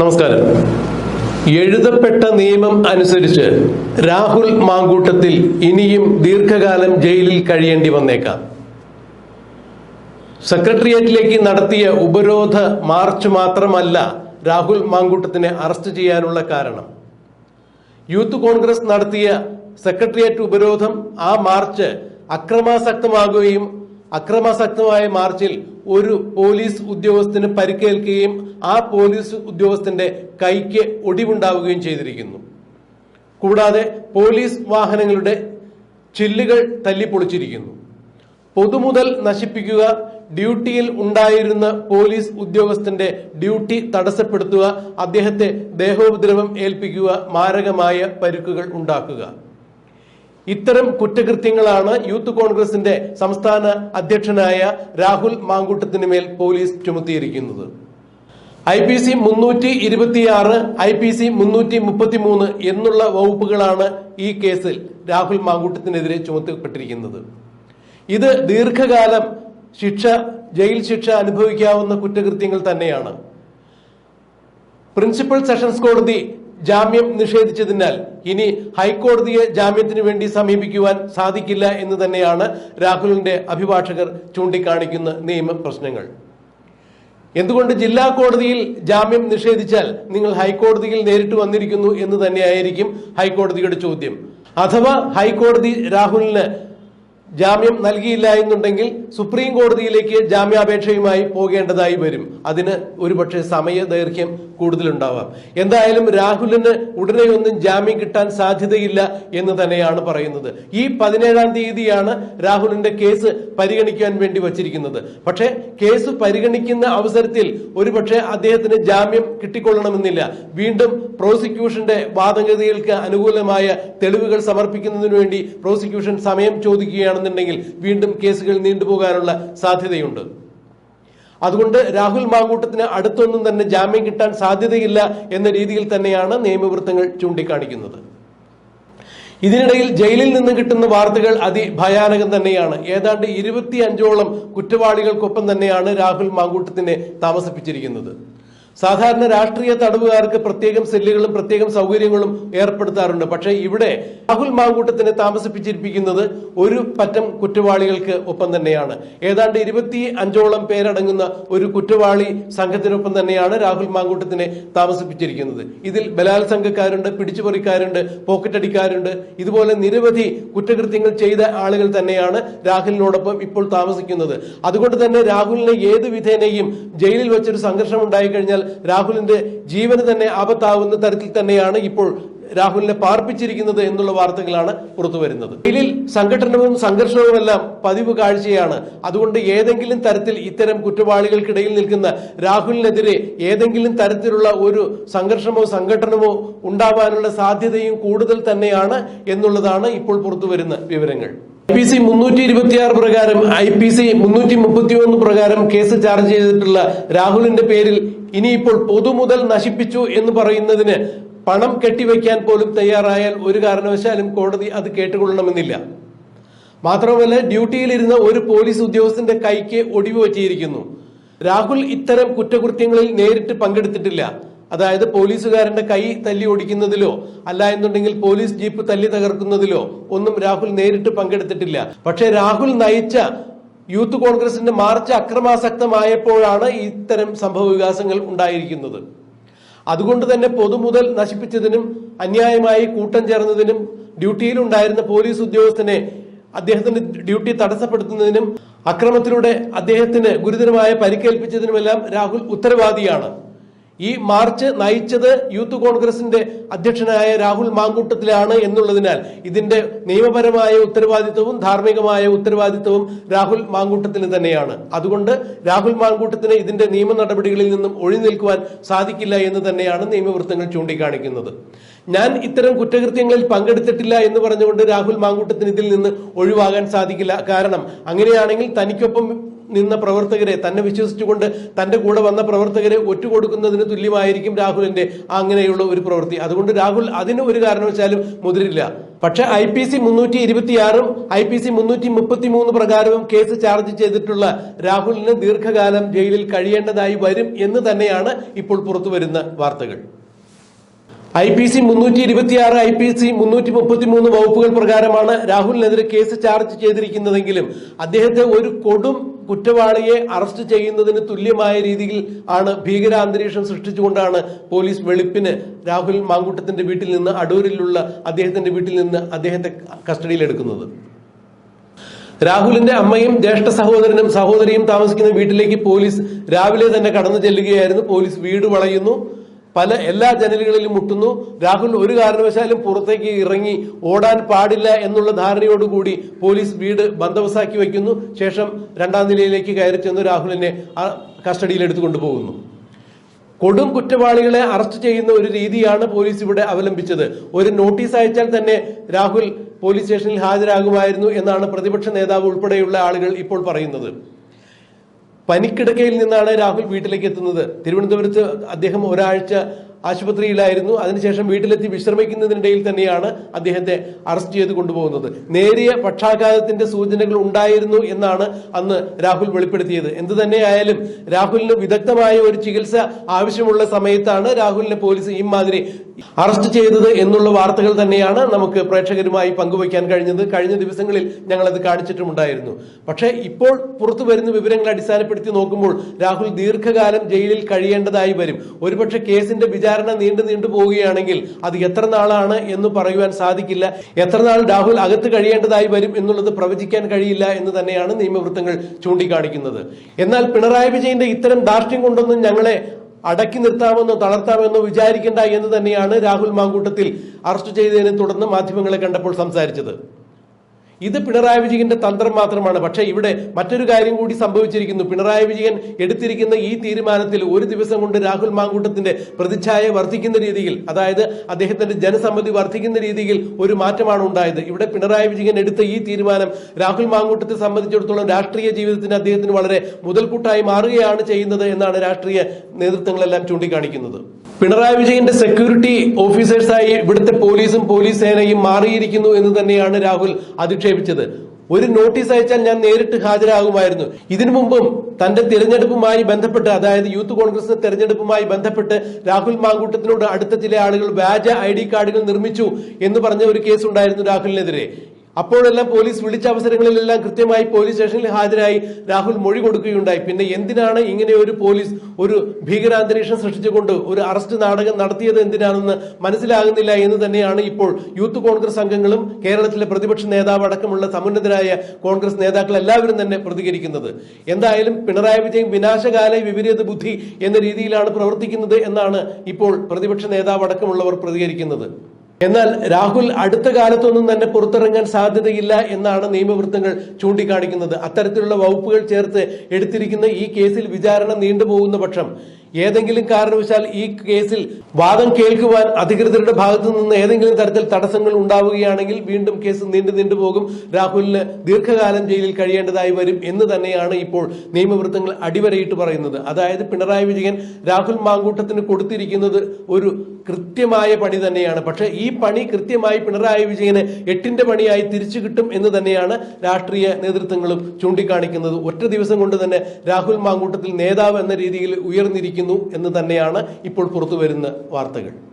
നമസ്കാരം. എഴുതപ്പെട്ട നിയമം അനുസരിച്ച് രാഹുൽ മാങ്കൂട്ടത്തിൽ ഇനിയും ദീർഘകാലം ജയിലിൽ കഴിയേണ്ടി വന്നേക്കാം. സെക്രട്ടേറിയറ്റിലേക്ക് നടത്തിയ ഉപരോധ മാർച്ച് മാത്രമല്ല രാഹുൽ മാങ്കൂട്ടത്തിനെ അറസ്റ്റ് ചെയ്യാനുള്ള കാരണം. യൂത്ത് കോൺഗ്രസ് നടത്തിയ സെക്രട്ടേറിയറ്റ് ഉപരോധം ആ മാർച്ച് അക്രമാസക്തമാകുകയും അക്രമാസക്തമായ മാർച്ചിൽ ഒരു പോലീസ് ഉദ്യോഗസ്ഥന് പരിക്കേൽക്കുകയും ആ പോലീസ് ഉദ്യോഗസ്ഥന്റെ കൈക്ക് ഒടിവുണ്ടാവുകയും ചെയ്തിരിക്കുന്നു. കൂടാതെ പോലീസ് വാഹനങ്ങളുടെ ചില്ലുകൾ തല്ലിപ്പൊളിച്ചിരിക്കുന്നു. പൊതുമുതൽ നശിപ്പിക്കുക ഡ്യൂട്ടിയിൽ ഉണ്ടായിരുന്ന പോലീസ് ഉദ്യോഗസ്ഥന്റെ ഡ്യൂട്ടി തടസ്സപ്പെടുത്തുക അദ്ദേഹത്തെ ദേഹോപദ്രവം ഏൽപ്പിക്കുക മാരകമായ പരുക്കുകൾ ഉണ്ടാക്കുക. ഇത്തരം കുറ്റകൃത്യങ്ങളാണ് യൂത്ത് കോൺഗ്രസിന്റെ സംസ്ഥാന അധ്യക്ഷനായ രാഹുൽ മാങ്കൂട്ടത്തിന് മേൽ പോലീസ് ചുമത്തിയിരിക്കുന്നത്. ഐ പി സി മുന്നൂറ്റി ഇരുപത്തിയാറ് ഐ പി സി മുന്നൂറ്റി മുപ്പത്തി മൂന്ന് എന്നുള്ള വകുപ്പുകളാണ് ഈ കേസിൽ രാഹുൽ മാങ്കൂട്ടത്തിനെതിരെ ചുമത്തപ്പെട്ടിരിക്കുന്നത് ഇത് ദീർഘകാലം ശിക്ഷ ജയിൽ ശിക്ഷ അനുഭവിക്കാവുന്ന കുറ്റകൃത്യങ്ങൾ തന്നെയാണ്. പ്രിൻസിപ്പൽ സെഷൻസ് കോടതി ജാമ്യം നിഷേധിച്ചതിനാൽ ഇനി ഹൈക്കോടതിയെ ജാമ്യത്തിന് വേണ്ടി സമീപിക്കുവാൻ സാധിക്കില്ല എന്ന് തന്നെയാണ് രാഹുലിന്റെ അഭിഭാഷകർ ചൂണ്ടിക്കാണിക്കുന്ന നിയമ പ്രശ്നങ്ങൾ. എന്തുകൊണ്ട് ജില്ലാ കോടതിയിൽ ജാമ്യം നിഷേധിച്ചാൽ നിങ്ങൾ ഹൈക്കോടതിയിൽ നേരിട്ട് വന്നിരിക്കുന്നു എന്ന് തന്നെയായിരിക്കും ഹൈക്കോടതിയുടെ ചോദ്യം. അഥവാ ഹൈക്കോടതി രാഹുലിന് ജാമ്യം നൽകിയില്ല എന്നുണ്ടെങ്കിൽ സുപ്രീം കോടതിയിലേക്ക് ജാമ്യാപേക്ഷയുമായി പോകേണ്ടതായി വരും. അതിന് ഒരുപക്ഷെ സമയ ദൈർഘ്യം കൂടുതലുണ്ടാവാം. എന്തായാലും രാഹുലിന് ഉടനെ ഒന്നും ജാമ്യം കിട്ടാൻ സാധ്യതയില്ല എന്ന് തന്നെയാണ് പറയുന്നത്. ഈ പതിനേഴാം തീയതിയാണ് രാഹുലിന്റെ കേസ് പരിഗണിക്കാൻ വേണ്ടി വച്ചിരിക്കുന്നത്. പക്ഷേ കേസ് പരിഗണിക്കുന്ന അവസരത്തിൽ ഒരുപക്ഷെ അദ്ദേഹത്തിന് ജാമ്യം കിട്ടിക്കൊള്ളണമെന്നില്ല. വീണ്ടും പ്രോസിക്യൂഷന്റെ വാദഗതികൾക്ക് അനുകൂലമായ തെളിവുകൾ സമർപ്പിക്കുന്നതിന് വേണ്ടി പ്രോസിക്യൂഷൻ സമയം ചോദിക്കുകയാണെന്നുണ്ടെങ്കിൽ വീണ്ടും കേസുകൾ നീണ്ടുപോകാനുള്ള സാധ്യതയുണ്ട്. അതുകൊണ്ട് രാഹുൽ മാങ്കൂട്ടത്തിന് അടുത്തൊന്നും തന്നെ ജാമ്യം കിട്ടാൻ സാധ്യതയില്ല എന്ന രീതിയിൽ തന്നെയാണ് നിയമവൃത്തങ്ങൾ ചൂണ്ടിക്കാണിക്കുന്നത്. ഇതിനിടയിൽ ജയിലിൽ നിന്ന് കിട്ടുന്ന വാർത്തകൾ അതിഭയാനകം തന്നെയാണ്. ഏതാണ്ട് ഇരുപത്തി അഞ്ചോളം കുറ്റവാളികൾക്കൊപ്പം തന്നെയാണ് രാഹുൽ മാങ്കൂട്ടത്തിനെ താമസിപ്പിച്ചിരിക്കുന്നത്. സാധാരണ രാഷ്ട്രീയ തടവുകാർക്ക് പ്രത്യേകം സെല്ലുകളും പ്രത്യേകം സൗകര്യങ്ങളും ഏർപ്പെടുത്താറുണ്ട്. പക്ഷേ ഇവിടെ രാഹുൽ മാങ്കൂട്ടത്തിനെ താമസിപ്പിച്ചിരിപ്പിക്കുന്നത് ഒരു പറ്റം കുറ്റവാളികൾക്ക് ഒപ്പം തന്നെയാണ്. ഏതാണ്ട് ഇരുപത്തി അഞ്ചോളം പേരടങ്ങുന്ന ഒരു കുറ്റവാളി സംഘത്തിനൊപ്പം തന്നെയാണ് രാഹുൽ മാങ്കൂട്ടത്തിനെ താമസിപ്പിച്ചിരിക്കുന്നത്. ഇതിൽ ബലാത്സംഗക്കാരുണ്ട് പിടിച്ചുപറിക്കാരുണ്ട് പോക്കറ്റടിക്കാരുണ്ട്. ഇതുപോലെ നിരവധി കുറ്റകൃത്യങ്ങൾ ചെയ്ത ആളുകൾ തന്നെയാണ് രാഹുലിനോടൊപ്പം ഇപ്പോൾ താമസിക്കുന്നത്. അതുകൊണ്ട് തന്നെ രാഹുലിനെ ഏത് വിധേനയും ജയിലിൽ വെച്ചൊരു സംഘർഷം ഉണ്ടായി കഴിഞ്ഞാൽ രാഹുലിന്റെ ജീവന് തന്നെ ആപത്താവുന്ന തരത്തിൽ തന്നെയാണ് ഇപ്പോൾ രാഹുലിനെ പാർപ്പിച്ചിരിക്കുന്നത് എന്നുള്ള വാർത്തകളാണ് പുറത്തുവരുന്നത്. വരുന്നത് ജയിലിൽ സംഘടനവും സംഘർഷവുമെല്ലാം പതിവ് കാഴ്ചയാണ്. അതുകൊണ്ട് ഏതെങ്കിലും തരത്തിൽ ഇത്തരം കുറ്റവാളികൾക്കിടയിൽ നിൽക്കുന്ന രാഹുലിനെതിരെ ഏതെങ്കിലും തരത്തിലുള്ള ഒരു സംഘർഷമോ സംഘടനമോ ഉണ്ടാവാനുള്ള സാധ്യതയും കൂടുതൽ തന്നെയാണ് എന്നുള്ളതാണ് ഇപ്പോൾ പുറത്തു വരുന്ന വിവരങ്ങൾ. പി സി മുന്നൂറ്റി ഇരുപത്തിയാറ് പ്രകാരം ഐ പി സി മുന്നൂറ്റി മുപ്പത്തി ഒന്ന് പ്രകാരം കേസ് ചാർജ് ചെയ്തിട്ടുള്ള രാഹുലിന്റെ പേരിൽ ഇനിയിപ്പോൾ പൊതുമുതൽ നശിപ്പിച്ചു എന്ന് പറയുന്നതിന് പണം കെട്ടിവെക്കാൻ പോലും തയ്യാറായാൽ ഒരു കാരണവശാലും കോടതി അത് കേട്ടുകൊള്ളണമെന്നില്ല. മാത്രമല്ല ഡ്യൂട്ടിയിലിരുന്ന ഒരു പോലീസ് ഉദ്യോഗസ്ഥന്റെ കൈക്ക് ഒടിവ് പറ്റിയിരിക്കുന്നു. രാഹുൽ ഇത്തരം കുറ്റകൃത്യങ്ങളിൽ നേരിട്ട് പങ്കെടുത്തിട്ടില്ല. അതായത് പോലീസുകാരന്റെ കൈ തല്ലി ഓടിക്കുന്നതിലോ അല്ല എന്നുണ്ടെങ്കിൽ പോലീസ് ജീപ്പ് തല്ലി തകർക്കുന്നതിലോ ഒന്നും രാഹുൽ നേരിട്ട് പങ്കെടുത്തിട്ടില്ല. പക്ഷേ രാഹുൽ നയിച്ച യൂത്ത് കോൺഗ്രസിന്റെ മാർച്ച് അക്രമാസക്തമായപ്പോഴാണ് ഇത്തരം സംഭവ വികാസങ്ങൾ ഉണ്ടായിരിക്കുന്നത്. അതുകൊണ്ട് തന്നെ പൊതുമുതൽ നശിപ്പിച്ചതിനും അന്യായമായി കൂട്ടം ചേർന്നതിനും ഡ്യൂട്ടിയിലുണ്ടായിരുന്ന പോലീസ് ഉദ്യോഗസ്ഥനെ അദ്ദേഹത്തിന്റെ ഡ്യൂട്ടി തടസ്സപ്പെടുത്തുന്നതിനും അക്രമത്തിലൂടെ അദ്ദേഹത്തിന് ഗുരുതരമായ പരിക്കേൽപ്പിച്ചതിനുമെല്ലാം രാഹുൽ ഉത്തരവാദിയാണ്. ഈ മാർച്ച് നയിച്ചത് യൂത്ത് കോൺഗ്രസിന്റെ അധ്യക്ഷനായ രാഹുൽ മാങ്കൂട്ടത്തിലാണ് എന്നുള്ളതിനാൽ ഇതിന്റെ നിയമപരമായ ഉത്തരവാദിത്വവും ധാർമ്മികമായ ഉത്തരവാദിത്വവും രാഹുൽ മാങ്കൂട്ടത്തിന് തന്നെയാണ്. അതുകൊണ്ട് രാഹുൽ മാങ്കൂട്ടത്തിന് ഇതിന്റെ നിയമ നടപടികളിൽ നിന്നും ഒഴി നിൽക്കുവാൻ സാധിക്കില്ല എന്ന് തന്നെയാണ് നിയമവൃത്തങ്ങൾ ചൂണ്ടിക്കാണിക്കുന്നത്. ഞാൻ ഇത്തരം കുറ്റകൃത്യങ്ങളിൽ പങ്കെടുത്തിട്ടില്ല എന്ന് പറഞ്ഞുകൊണ്ട് രാഹുൽ മാങ്കൂട്ടത്തിന് ഇതിൽ നിന്ന് ഒഴിവാകാൻ സാധിക്കില്ല. കാരണം അങ്ങനെയാണെങ്കിൽ തനിക്കൊപ്പം നിന്ന പ്രവർത്തകരെ തന്നെ വിശ്വസിച്ചുകൊണ്ട് തന്റെ കൂടെ വന്ന പ്രവർത്തകരെ ഒറ്റുകൊടുക്കുന്നതിന് തുല്യമായിരിക്കും രാഹുലിന്റെ അങ്ങനെയുള്ള ഒരു പ്രവൃത്തി. അതുകൊണ്ട് രാഹുൽ അതിന് ഒരു കാരണവശാലും മുതിരില്ല. പക്ഷെ ഐ പി സി മുന്നൂറ്റി ഇരുപത്തിയാറും ഐ പി സി മുന്നൂറ്റി മുപ്പത്തി മൂന്ന് പ്രകാരവും കേസ് ചാർജ് ചെയ്തിട്ടുള്ള രാഹുലിന് ദീർഘകാലം ജയിലിൽ കഴിയേണ്ടതായി വരും എന്ന് തന്നെയാണ് ഇപ്പോൾ പുറത്തുവരുന്ന വാർത്തകൾ. ഐ പി സി മുന്നൂറ്റി ഇരുപത്തിയാറ് ഐ പി സി മുന്നൂറ്റി മുപ്പത്തി മൂന്ന് വകുപ്പുകൾ പ്രകാരമാണ് രാഹുലിനെതിരെ കേസ് ചാർജ് ചെയ്തിരിക്കുന്നതെങ്കിലും അദ്ദേഹത്തെ ഒരു കൊടും കുറ്റവാളിയെ അറസ്റ്റ് ചെയ്യുന്നതിന് തുല്യമായ രീതിയിൽ ആണ് ഭീകരാന്തരീക്ഷം സൃഷ്ടിച്ചുകൊണ്ടാണ് പോലീസ് വെളുപ്പിന് രാഹുൽ മാങ്കൂട്ടത്തിന്റെ വീട്ടിൽ നിന്ന് അടൂരിലുള്ള അദ്ദേഹത്തിന്റെ വീട്ടിൽ നിന്ന് അദ്ദേഹത്തെ കസ്റ്റഡിയിലെടുക്കുന്നത്. രാഹുലിന്റെ അമ്മയും ജ്യേഷ്ഠ സഹോദരനും സഹോദരിയും താമസിക്കുന്ന വീട്ടിലേക്ക് പോലീസ് രാവിലെ തന്നെ കടന്നു ചെല്ലുകയായിരുന്നു. പോലീസ് വീട് വളയുന്നു. പല എല്ലാ ജനലുകളിലും മുട്ടുന്നു. രാഹുൽ ഒരു കാരണവശാലും പുറത്തേക്ക് ഇറങ്ങി ഓടാൻ പാടില്ല എന്നുള്ള ധാരണയോടുകൂടി പോലീസ് വീട് ബന്ധവസാക്കി വയ്ക്കുന്നു. ശേഷം രണ്ടാം നിലയിലേക്ക് കയറി ചെന്ന് രാഹുലിനെ കസ്റ്റഡിയിൽ എടുത്തു പോകുന്നു കൊടും കുറ്റവാളികളെ അറസ്റ്റ് ചെയ്യുന്ന ഒരു രീതിയാണ് പോലീസ് ഇവിടെ അവലംബിച്ചത്. ഒരു നോട്ടീസ് അയച്ചാൽ തന്നെ രാഹുൽ പോലീസ് സ്റ്റേഷനിൽ ഹാജരാകുമായിരുന്നു എന്നാണ് പ്രതിപക്ഷ നേതാവ് ഉൾപ്പെടെയുള്ള ആളുകൾ ഇപ്പോൾ പറയുന്നത്. പനിക്കിടക്കയിൽ നിന്നാണ് രാഹുൽ വീട്ടിലേക്ക് എത്തുന്നത്. തിരുവനന്തപുരത്ത് അദ്ദേഹം ഒരാഴ്ച ആശുപത്രിയിലായിരുന്നു. അതിനുശേഷം വീട്ടിലെത്തി വിശ്രമിക്കുന്നതിനിടയിൽ തന്നെയാണ് അദ്ദേഹത്തെ അറസ്റ്റ് ചെയ്ത് കൊണ്ടുപോകുന്നത്. നേരിയ പക്ഷാഘാതത്തിന്റെ സൂചനകൾ ഉണ്ടായിരുന്നു എന്നാണ് അന്ന് രാഹുൽ വെളിപ്പെടുത്തിയത്. എന്തു തന്നെയായാലും രാഹുലിന് വിദഗ്ധമായ ഒരു ചികിത്സ ആവശ്യമുള്ള സമയത്താണ് രാഹുലിനെ പോലീസ് ഇമാതിരി അറസ്റ്റ് ചെയ്തത് എന്നുള്ള വാർത്തകൾ തന്നെയാണ് നമുക്ക് പ്രേക്ഷകരുമായി പങ്കുവയ്ക്കാൻ കഴിഞ്ഞത്. കഴിഞ്ഞ ദിവസങ്ങളിൽ ഞങ്ങൾ അത് കാണിച്ചിട്ടുമുണ്ടായിരുന്നു. പക്ഷേ ഇപ്പോൾ പുറത്തു വരുന്ന വിവരങ്ങൾ അടിസ്ഥാനപ്പെടുത്തി നോക്കുമ്പോൾ രാഹുൽ ദീർഘകാലം ജയിലിൽ കഴിയേണ്ടതായി വരും. ഒരുപക്ഷെ കേസിന്റെ വിചാരണ നീണ്ടു നീണ്ടു പോവുകയാണെങ്കിൽ അത് എത്ര നാളാണ് എന്ന് പറയുവാൻ സാധിക്കില്ല. എത്ര നാൾ രാഹുൽ അകത്ത് കഴിയേണ്ടതായി വരും എന്നുള്ളത് പ്രവചിക്കാൻ കഴിയില്ല എന്ന് തന്നെയാണ് നിയമവൃത്തങ്ങൾ ചൂണ്ടിക്കാണിക്കുന്നത്. എന്നാൽ പിണറായി വിജയന്റെ ഇത്തരം ധാർഷ്ട്യം കൊണ്ടൊന്നും ഞങ്ങളെ അടക്കി നിർത്താമെന്നോ തളർത്താമെന്നോ വിചാരിക്കേണ്ട എന്ന് തന്നെയാണ് രാഹുൽ മാങ്കൂട്ടത്തിൽ അറസ്റ്റ് ചെയ്തതിനെ തുടർന്ന് മാധ്യമങ്ങളെ കണ്ടപ്പോൾ സംസാരിച്ചത്. ഇത് പിണറായി വിജയന്റെ തന്ത്രം മാത്രമാണ്. പക്ഷേ ഇവിടെ മറ്റൊരു കാര്യം കൂടി സംഭവിച്ചിരിക്കുന്നു. പിണറായി വിജയൻ എടുത്തിരിക്കുന്ന ഈ തീരുമാനത്തിൽ ഒരു ദിവസം കൊണ്ട് രാഹുൽ മാങ്കൂട്ടത്തിന്റെ പ്രതിച്ഛായ വർദ്ധിക്കുന്ന രീതിയിൽ അതായത് അദ്ദേഹത്തിന്റെ ജനസമ്മതി വർദ്ധിക്കുന്ന രീതിയിൽ ഒരു മാറ്റമാണ് ഉണ്ടായത്. ഇവിടെ പിണറായി വിജയൻ എടുത്ത ഈ തീരുമാനം രാഹുൽ മാങ്കൂട്ടത്തെ സംബന്ധിച്ചിടത്തോളം രാഷ്ട്രീയ ജീവിതത്തിന് അദ്ദേഹത്തിന് വളരെ മുതൽക്കൂട്ടായി മാറുകയാണ് ചെയ്യുന്നത് എന്നാണ് രാഷ്ട്രീയ നേതൃത്വങ്ങളെല്ലാം ചൂണ്ടിക്കാണിക്കുന്നത്. പിണറായി വിജയന്റെ സെക്യൂരിറ്റി ഓഫീസേഴ്സായി ഇവിടുത്തെ പോലീസും പോലീസ് സേനയും മാറിയിരിക്കുന്നു എന്ന് തന്നെയാണ് രാഹുൽ അധിക്ഷേപിച്ചത് ഒരു നോട്ടീസ് അയച്ചാൽ ഞാൻ നേരിട്ട് ഹാജരാകുമായിരുന്നു. ഇതിനു മുമ്പും തന്റെ തിരഞ്ഞെടുപ്പുമായി ബന്ധപ്പെട്ട് അതായത് യൂത്ത് കോൺഗ്രസിന്റെ തെരഞ്ഞെടുപ്പുമായി ബന്ധപ്പെട്ട് രാഹുൽ മാങ്കൂട്ടത്തിനോട് അടുത്ത ചില ആളുകൾ വ്യാജ ഐ ഡി കാർഡുകൾ നിർമ്മിച്ചു എന്ന് പറഞ്ഞ ഒരു കേസ് ഉണ്ടായിരുന്നു രാഹുലിനെതിരെ. അപ്പോഴെല്ലാം പോലീസ് വിളിച്ച അവസരങ്ങളിലെല്ലാം കൃത്യമായി പോലീസ് സ്റ്റേഷനിൽ ഹാജരായി രാഹുൽ മൊഴി കൊടുക്കുകയുണ്ടായി. പിന്നെ എന്തിനാണ് ഇങ്ങനെ ഒരു പോലീസ് ഒരു ഭീകരാന്തരീക്ഷം സൃഷ്ടിച്ചുകൊണ്ട് ഒരു അറസ്റ്റ് നാടകം നടത്തിയത് എന്തിനാണെന്ന് മനസ്സിലാകുന്നില്ല എന്ന് തന്നെയാണ് ഇപ്പോൾ യൂത്ത് കോൺഗ്രസ് അംഗങ്ങളും കേരളത്തിലെ പ്രതിപക്ഷ നേതാവ് അടക്കമുള്ള സമുന്നതരായ കോൺഗ്രസ് നേതാക്കൾ എല്ലാവരും തന്നെ പ്രതികരിക്കുന്നത്. എന്തായാലും പിണറായി വിജയൻ വിനാശകാല വിപരീത ബുദ്ധി എന്ന രീതിയിലാണ് പ്രവർത്തിക്കുന്നത് എന്നാണ് ഇപ്പോൾ പ്രതിപക്ഷ നേതാവ് അടക്കമുള്ളവർ പ്രതികരിക്കുന്നത്. എന്നാൽ രാഹുൽ അടുത്ത കാലത്തൊന്നും തന്നെ പുറത്തിറങ്ങാൻ സാധ്യതയില്ല എന്നാണ് നിയമവൃത്തങ്ങൾ ചൂണ്ടിക്കാണിക്കുന്നത്. അത്തരത്തിലുള്ള വകുപ്പുകൾ ചേർത്ത് എടുത്തിരിക്കുന്ന ഈ കേസിൽ വിചാരണ നീണ്ടുപോകുന്ന പക്ഷം ഏതെങ്കിലും കാരണവശാൽ ഈ കേസിൽ വാദം കേൾക്കുവാൻ അധികൃതരുടെ ഭാഗത്തു നിന്ന് ഏതെങ്കിലും തരത്തിൽ തടസ്സങ്ങൾ ഉണ്ടാവുകയാണെങ്കിൽ വീണ്ടും കേസ് നീണ്ടു നീണ്ടുപോകും രാഹുലിന് ദീർഘകാലം ജയിലിൽ കഴിയേണ്ടതായി വരും എന്ന് തന്നെയാണ് ഇപ്പോൾ നിയമവൃത്തങ്ങൾ അടിവരയിട്ട് പറയുന്നത്. അതായത് പിണറായി വിജയൻ രാഹുൽ മാങ്കൂട്ടത്തിന് കൊടുത്തിരിക്കുന്നത് ഒരു കൃത്യമായ പണി തന്നെയാണ്. പക്ഷെ ഈ പണി കൃത്യമായി പിണറായി വിജയന് എട്ടിന്റെ പണിയായി തിരിച്ചു കിട്ടും എന്ന് തന്നെയാണ് രാഷ്ട്രീയ നേതൃത്വങ്ങളും ചൂണ്ടിക്കാണിക്കുന്നത്. ഒറ്റ ദിവസം കൊണ്ട് തന്നെ രാഹുൽ മാങ്കൂട്ടത്തിൽ നേതാവ് എന്ന രീതിയിൽ ഉയർന്നിരിക്കുന്നു. എന്ന് തന്നെയാണ് ഇപ്പോൾ പുറത്തു വരുന്ന വാർത്തകൾ.